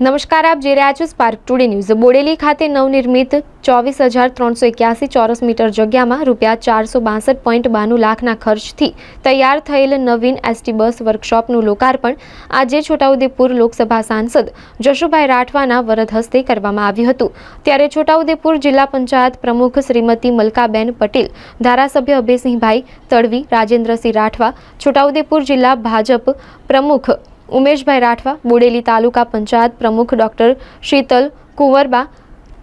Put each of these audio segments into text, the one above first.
નમસ્કાર, આપ જે રહ્યા છો સ્પાર્ક ટુડે ન્યૂઝ બોડેલી ખાતે નવનિર્મિત ચોવીસ હજાર ત્રણસો એક્યાસી ચોરસ મીટર જગ્યામાં રૂપિયા ચારસો બાસઠ પોઈન્ટ બાણું લાખના ખર્ચથી તૈયાર થયેલ નવીન એસટી બસ વર્કશોપનું લોકાર્પણ આજે છોટાઉદેપુર લોકસભા સાંસદ જશુભાઈ રાઠવાના વરદ હસ્તે કરવામાં આવ્યું હતું. ત્યારે છોટાઉદેપુર જિલ્લા પંચાયત પ્રમુખ શ્રીમતી મલકાબેન પટેલ, ધારાસભ્ય અભયસિંહભાઈ તડવી, રાજેન્દ્રસિંહ રાઠવા, છોટાઉદેપુર જિલ્લા ભાજપ પ્રમુખ ઉમેશભાઈ રાઠવા, બુડેલી તાલુકા પંચાયત પ્રમુખ ડોક્ટર શીતલ કુંવરબા,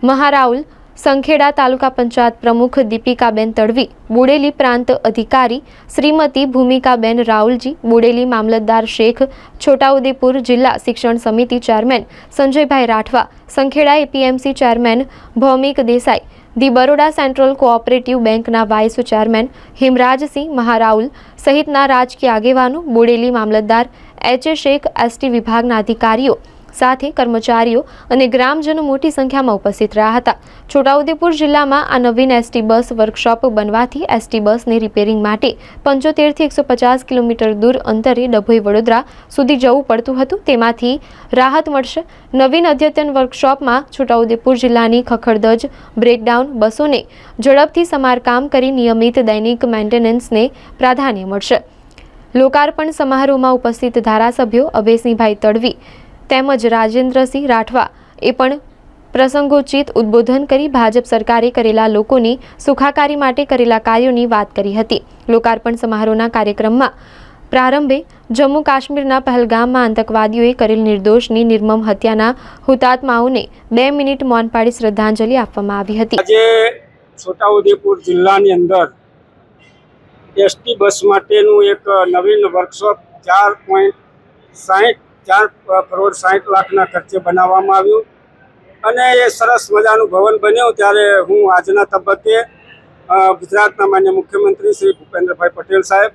મહારાઉલ સંખેડા તાલુકા પંચાયત પ્રમુખ દીપિકાબેન તડવી, બુડેલી પ્રાંત અધિકારી શ્રીમતી ભૂમિકાબેન રાઉલજી, બુડેલી મામલતદાર શેખ છોટાઉદેપુર જિલ્લા શિક્ષણ સમિતિ chairman Sanjaybhai Rathwa, Sankheda APMC chairman Bhaumik Desai the Baroda central cooperative બેંકના વાઇસ ચેરમેન હિમરાજસિંહ મહારાઉલ સહિતના રાજકીય આગેવાનો, બોડેલી મામલતદાર એચ. એ. શેખ એસટી વિભાગના અધિકારીઓ સાથે કર્મચારીઓ અને ગ્રામજનો મોટી સંખ્યામાં ઉપસ્થિત રહ્યા હતા. છોટાઉદેપુર જિલ્લામાં આ નવીન એસટી બસ વર્કશોપ બનવાથી એસટી બસને રિપેરિંગ માટે પંચોતેરથી એકસો પચાસ કિલોમીટર દૂર અંતરે ડભોઈ વડોદરા સુધી જવું પડતું હતું. તેમાંથી રાહત મળશે. નવીન અદ્યતન વર્કશોપમાં છોટાઉદેપુર જિલ્લાની ખખડધજ, બ્રેકડાઉન બસોને ઝડપથી સમારકામ કરી નિયમિત દૈનિક મેન્ટેનન્સને પ્રાધાન્ય મળશે. લોકાર્પણ સમારોહમાં ઉપસ્થિત ધારાસભ્યો અભયસિંહભાઈ તડવી તેમજ રાજેન્દ્રસિંહ રાઠવા એ પણ પ્રસંગોચિત ઉદ્બોધન કરી ભાજપ સરકારે કરેલા લોકોની સુખાકારી માટે કરેલા કાર્યોની વાત કરી હતી. લોકાર્પણ સમારોહના કાર્યક્રમમાં પ્રારંભે જમ્મુ કાશ્મીરના પહેલગામમાં આતંકવાદીઓએ કરેલ નિર્દોષની નિર્મમ હત્યાના હુતાત્માઓને બે મિનિટ મૌન પાડી શ્રદ્ધાંજલિ આપવામાં આવી હતી. આજે છોટાઉદેપુર જિલ્લાની અંદર એસટી બસ માટેનું એક નવીન વર્કશોપ ચાર પોઈન્ટ સાહીઠ ચાર કરોડ સાહીઠ લાખના ખર્ચે બનાવવામાં આવ્યું. અને એ સરસ મજાનું ભવન બન્યું ત્યારે હું આજના તબક્કે ગુજરાતના માન્ય મુખ્યમંત્રી શ્રી ભૂપેન્દ્રભાઈ પટેલ સાહેબ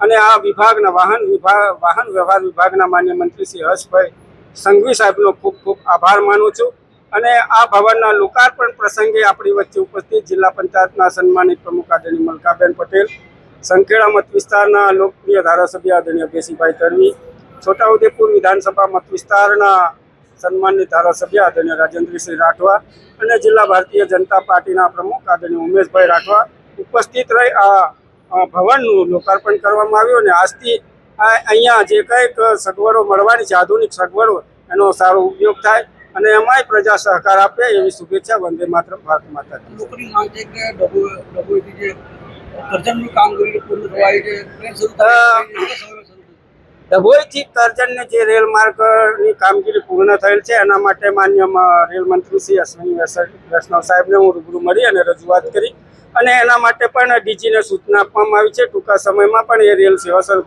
અને આ વિભાગના વાહન વિભાગ વાહન વ્યવહાર વિભાગના માન્ય મંત્રી શ્રી હર્ષભાઈ સંઘવી સાહેબનો ખૂબ ખૂબ આભાર માનું છું. અને આ ભવનના લોકાર્પણ પ્રસંગે આપણી વચ્ચે ઉપસ્થિત જિલ્લા પંચાયતના સન્માનિત પ્રમુખ આદરણીય મલકાબેન પટેલ, સંખેડા મત વિસ્તારના લોકપ્રિય ધારાસભ્ય આદરણીય કેસીભાઈ તડવી છોટાઉદેપુર વિધાનસભા મત વિસ્તારના સન્માનની ધારાસભ્ય આદરણીય રાજેન્દ્રસિંહ રાઠવા અને જિલ્લા ભારતીય જનતા પાર્ટીના પ્રમુખ આદરણીય ઉમેશભાઈ રાઠવા ઉપસ્થિત રહી આ ભવનનું લોકાર્પણ કરવામાં આવ્યું અને આજથી આ અહીંયા જે કંઈક સગવડો મળવાની છે આધુનિક સગવડો એનો સારો ઉપયોગ થાય અને એમાંય પ્રજા સહકાર આપે એવી શુભેચ્છા વંદે માત્ર ભારત માતા. લોકોની માંગ છે કે ડભો ડભોઈથી જે કરજણનું કામગીરી પૂર્ણ થવાય છે ડભોઈથી કરજણને જે રેલ માર્ગની કામગીરી પૂર્ણ થયેલ છે, એના માટે માન્ય રેલ મંત્રી શ્રી અશ્વિની વૈષ્ણવ સાહેબને હું રૂબરૂ મળી અને રજૂઆત કરી. અને એના માટે પણ ડીજીને સૂચના આપવામાં આવી છે. ટૂંકા સમયમાં પણ એ રેલ સેવા શરૂ